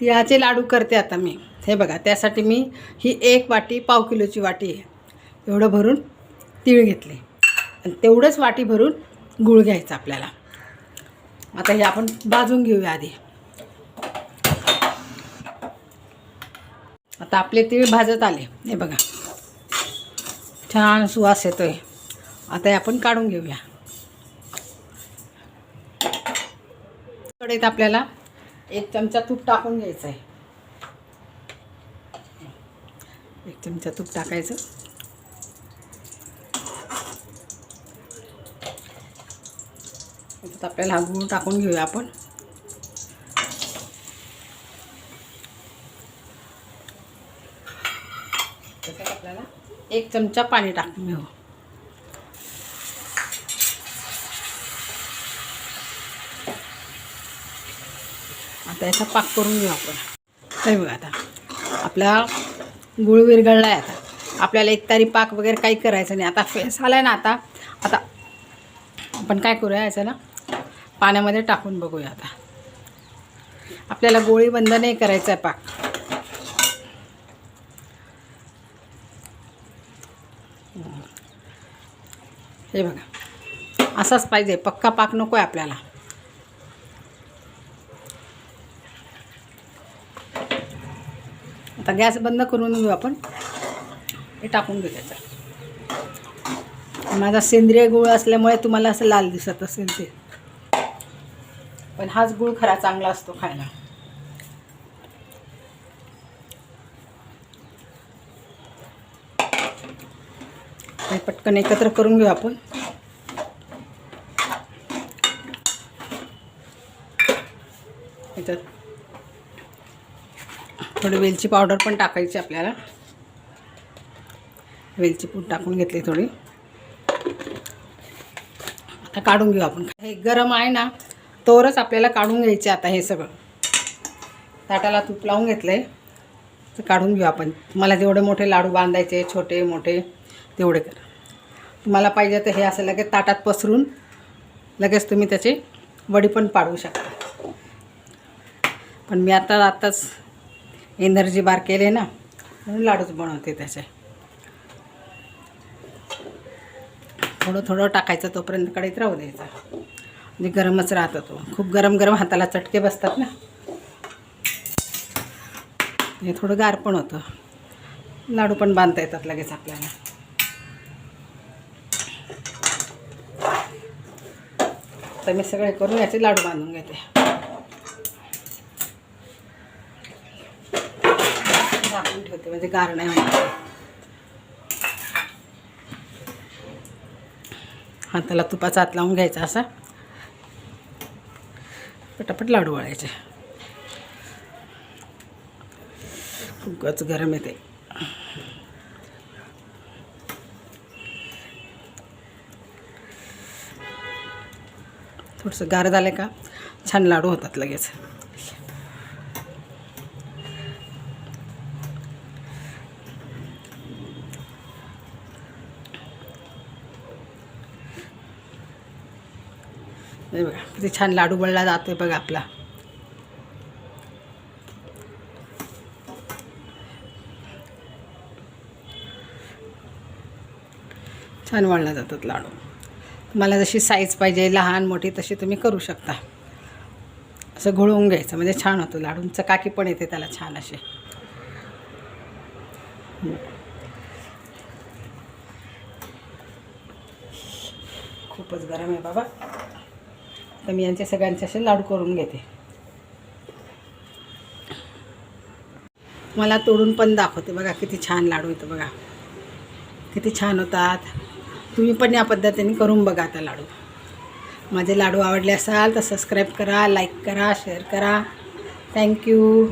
तिळाचे लाडू करते आता मी. हे बघा त्यासाठी मी ही एक वाटी पाव किलोची वाटी आहे. एवढं भरून तीळ घेतले. आणि तेवढंच वाटी भरून गूळ घ्यायचं आपल्याला. आता हे आपण भाजून घेऊया आधी. आता आपले तीळ भाजत आले. हे बघा. छान सुवास येतो आहे आता हे आपण काढून घेऊया. कढईत आपल्याला एक चमचा तूप टाकून घ्यायचं आहे एक चमचा तूप टाकायचं. आपल्याला हा गुळ टाकून घेऊया आपण. त्याच्यात आपल्याला एक चमचा पाणी टाकून घेऊ. आता याचा पाक करून घेऊ आपण. काय बघा आता. आपला गुळ विरघळला आहे आता. आपल्याला एक तारी पाक वगैरे काही करायचं नाही. आता फेस आला आहे ना आता. आता आपण काय करूया याचं ना पाण्यामध्ये टाकून बघूया आता. आपल्याला गोळी बंद नाही करायचा आहे पाक. हे बघा. असाच पाहिजे. पक्का पाक नको आहे आपल्याला. आता गॅस बंद करून घेऊ आपण. हे टाकून घेऊ त्याचा माझा सेंद्रिय गुळ असल्यामुळे तुम्हाला असं लाल दिसत असेल ते. पण हाच गुळ खरा चांगला असतो खायला. पटकन एकत्र करून घेऊ आपण. त्याच्यात थोडी वेलची पावडर पण टाकायची आपल्याला. वेलची पूड टाकून घेतली थोडी. आता काढून घेऊ आपण. हे गरम आहे ना तोवरच आपल्याला काढून घ्यायचे आता हे सगळं. ताटाला तूप लावून घेतलं आहे तर काढून घेऊ आपण. तुम्हाला जेवढे मोठे लाडू बांधायचे छोटे मोठे तेवढे करा. तुम्हाला पाहिजे तर हे असं लगेच ताटात पसरून लगेच तुम्ही त्याची वडी पण पाडू शकता. पण मी आता आत्ताच एनर्जी बार केले ना म्हणून लाडूच बनवते त्याचे. थोडं थोडं टाकायचं तोपर्यंत कढईत राहू द्यायचा. म्हणजे गरमच राहतो तो. खूप गरम गरम हाताला चटके बसतात ना. हे थोडं गार पण होतं. लाडू पण बांधता येतात लगेच आपल्याला. तर मी सगळे करून याचे लाडू बांधून घेते. ठेवते म्हणजे गार नाही होणार हाताला तुपाचा हात लावून घ्यायचा असा. पटापट लाडू वळायचे. खूपच गरम येते. थोडंसं गार झालं का? छान लाडू होतात लगेच. हे बघा किती छान लाडू बळला जातोय बघा आपला. छान वळला जातात लाडू. तुम्हाला जशी साईज पाहिजे लहान मोठी तशी तुम्ही करू शकता. असं घोळवून घ्यायचं म्हणजे छान होतं लाडूंचं काकी पण येते त्याला छान असे खूपच गरम आहे बाबा. तर मी यांचे सगळ्यांचे असे लाडू करून घेते. मला तोडून पण दाखवते बघा किती छान लाडू येतं बघा. किती छान होतात. तुम्ही पण या पद्धतीने करून बघा आता लाडू. माझे लाडू आवडले असाल तर सबस्क्राईब करा लाईक करा शेअर करा. थँक्यू